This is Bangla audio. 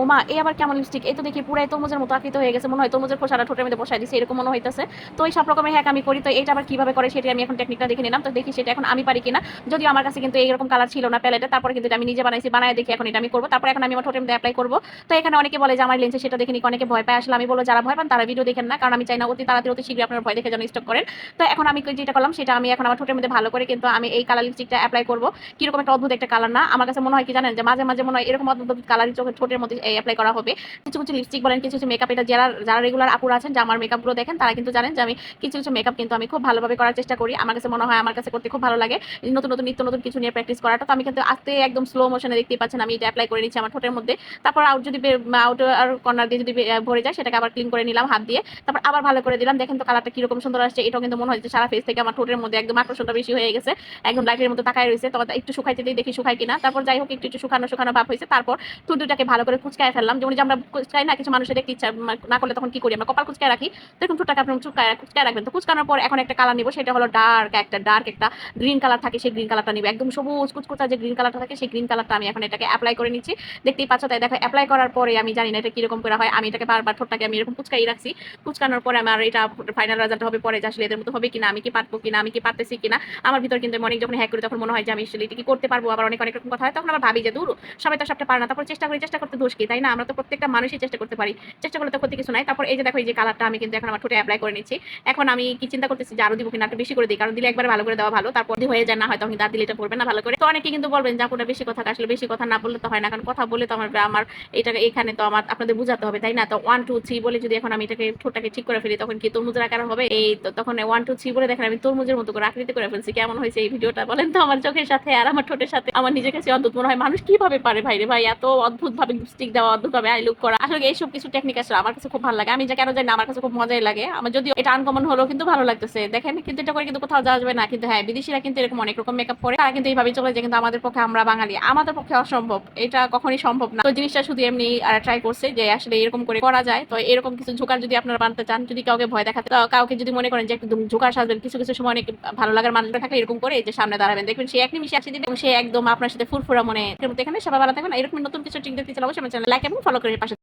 ওমা এই আবার কেমন লিপস্টিক এই তো দেখি পুরাই তরমুজের মতো আকৃত হয়ে গেছে, মনে হয় তরমুজের খোসাটা ঠোঁটের মধ্যে বসাই দিছে, এরকম মনে হইতেছে। তো এই সব রকমের হ্যাক আমি করি, তো এটা আবার কীভাবে করে সেটা আমি এখন টেকনিকটা দেখে নিলাম। তো দেখি সেটা এখন আমি পারি কিনা। যদিও আমার কাছে কিন্তু এইরকম কালার ছিল না প্যালেটে তারপরে কিন্তু আমি নিজে বানাইছি, বানায় দেখি এখন এটা আমি করব। তারপর এখন আমি আমার ঠোঁটের মধ্যে অ্যাপ্লাই করব। তো এখানে অনেকে বলে যে, আমার লেন্সে সেটা দেখে নিক। অনেকে ভয় পায়। আসলে আমি বলব, যারা ভয় পান তারা ভিডিও দেখেন না, কারণ আমি চাই না অতি তাড়াতাড়ি, অতি শীঘ্রই আপনারা ভয় দেখে যেন স্টক করেন। তো এখন আমি যেটা করলাম, সেটা আমি এখন আমার ঠোঁটের মধ্যে ভালো করে কিন্তু আমি এই কালার লিপস্টিকটা অ্যাপ্লাই করব। কীরকম একটা অদ্ভুত একটা কালার না। আমার কাছে মনে হয় কি জানেন যে, মাঝে মাঝে মনে হয় এরকম অদ্ভুত কালারই চোখের ঠোঁটের মধ্যে অ্যাপ্লাই করা হবে। কিছু কিছু লিপস্টিক বলেন, কিছু কিছু মেকআপ এটা যারা যারা রেগুলার আপুরা আছেন যে আমার মেকআপগুলো দেখেন, তারা কিন্তু জানেন যে আমি কিছু কিছু মেকআপ কিন্তু আমি খুব ভালোভাবে করার চেষ্টা করি। আমার কাছে মনে হয় আমার কাছে করতে খুব ভালো লাগে। নতুন নতুন, নিত্য নতুন কিছু নিয়ে প্র্যাকটিস করাটা, তো আমি কিন্তু আস্তে একদম স্লো মোশনে দেখতেই পাচ্ছেন, আমি এটা অ্যাপ্লাই করে নিচ্ছি আমার ঠোঁটের মধ্যে। তারপর আউট যদি আউট আর কর্নার দিয়ে যদি ভরে যায়, সেটাকে আবার ক্লিন করে নিলাম হাত দিয়ে। তারপর আবার ভালো করে দিলাম। দেখেন তো কালারটা কীরকম সুন্দর আসছে, এটাও কিন্তু মনে হয় যে সারা ফেস থেকে আমার ঠোঁটের মধ্যে একদম আকর্ষণটা বেশি হয়ে গেছে। একদম লাইটের মতো তাকায় রয়েছে, তো একটু শুকাইতে দিয়ে দেখি শুকাই কিনা। তারপর যাই হোক, একটু একটু শুকানো শুকানো ভাব হয়েছে। তারপর দুটাকে ভালো করে কুচকায় ফেললাম। যেমন যে আমরা কুচকাই না, কিছু মানুষের দেখতে ইচ্ছা না করলে তখন কি করি আমরা? কপাল কুচকায় রাখি। তো এরকম ঠোঁটটাকে আপনি কুচকায় কুচকায় রাখবেন। তো কুচকানোর পর এখন একটা কালার নিব, সেটা হলো ডার্ক একটা ডার্ক একটা গ্রিন কালার থাকে, সেই গ্রিন কালারটা নিব। একদম সবুজ কুচকুচা যে গ্রিন কালারটা থাকে, সেই গ্রিন কালারটা আমি এখন এটাকে অ্যাপ্লাই করে নিচ্ছি। দেখতেই পাচ্ছ, তাই দেখো অ্যাপ্লাই করার পরে আমি জানি না এটা কীরকম করে হয়। আমি এটাকে বারবার ঠোঁটটাকে আমি এরকম কুচকাই রাখছি। কুচকানোর পরে আমার এটা ফাইনাল রেজাল্ট হবে পরে, যে আসলে এদের মতো হবে কিনা, আমি কি পারব কিনা, আমি কি পারতেছি কিনা। আমার ভিতর কিন্তু অনেক যখন হ্যাক করি, তখন মনে হয় যে আমি আসলে এটা কি করতে পারব? আবার অনেক অনেক রকম কথা হয়, তখন আবার ভাবি যে দূর, সবাই তো সবটা পারে না। তারপর চেষ্টা করি, চেষ্টা করতে দোষ কি তাই না? আমরা তো প্রত্যেকটা মানুষই চেষ্টা করতে পারি। চেষ্টা করলে তো ক্ষতি কিছু নাই। তারপর এই যে দেখো, এই যে কালারটা আমি কিন্তু এখন আমার ঠোঁটে অ্যাপ্লাই করে নিচ্ছি। এখন আমি কি চিন্তা করতেছি যে আরও দিব কিনা? বেশি করে দিই, কারণ দিলে একবার ভালো করে দেওয়া ভালো। তারপর যদি হয়ে যায়, না হয় তখন কিন্তু আর দিলে এটা পড়বে না ভালো করে। তো অনেকে কিন্তু বলবেন যে আপনার বেশি কথা। আসলে বেশি কথা না বললে তো হয় না, কারণ কথা বলে তো আমার আমার এটা এখানে তো আমার আপনাদের বুঝাতে হবে, তাই না? তো ওয়ান টু থ্রি বলে যদি এখন আমি এটাকে ঠোঁটটাকে ঠিক করে ফেলি, তখন কি তরমুজের আকার হবে? এই তো তখন ওয়ান টু থ্রি বলে দেখেন আমি তরমুজের মতো করে আকৃতি করে ফেলছি। কেমন হয়েছে এই ভিডিওটা বলেন তো আমার চোখের সাথে আর আমার ঠোঁটের সাথে? আমার নিজের কাছে অদ্ভুত মনে হয়। মানুষ কীভাবে পারে ভাই রে ভাই? এত অদ্ভুত ভাবে লিপস্টিক দেওয়া অদ্ভুত ভাবে আই লুক করা। আসলে এইসব কিছু টেকনিক আসলে আমার কাছে খুব ভালো লাগে। আমি যা কেন জানি আমার কাছে খুব মজাই লাগে। আমার যদিও এটা আনকমন হলেও কিন্তু ভালো লাগতেছে। দেখেন, কিন্তু এটা করে কিন্তু কোথাও যাওয়া যাবে না। কিন্তু হ্যাঁ বিদেশিরা কিন্তু এরকম অনেক রকম মেকআপ করে। তারা কিন্তু এইভাবে চলে যায়। কিন্তু আমাদের পক্ষে আমরা বাঙালি। আমাদের পক্ষে অসম্ভব। এটা কখনই সম্ভব না। তো জিনিসটা শুধু এমনি ট্রাই করছে যে আসলে এরকম করে করা যায়। তো এরকম কিছু ঝোকার যদি আপনারা বানাতে চান, যদি কাউকে ভয় দেখাতে, তো কাউকে যদি মনে করেন যে একদম ঝোকার সাজবেন কিছু কিছু সময় অনেক ভালো লাগার মানুষরা থাকলে এরকম করে যে সামনে দাঁড়াবেন। দেখবেন সে এক নিমিশে আসে দিবে সে একদম আপনার সাথে ফুরফুরা মনে এখানে সবাই ভালো থাকবেন। আর এরকম নতুন কিছু টিক দেখতে চালাবো আমার চ্যানেল লাইক এবং ফলো করে পাশে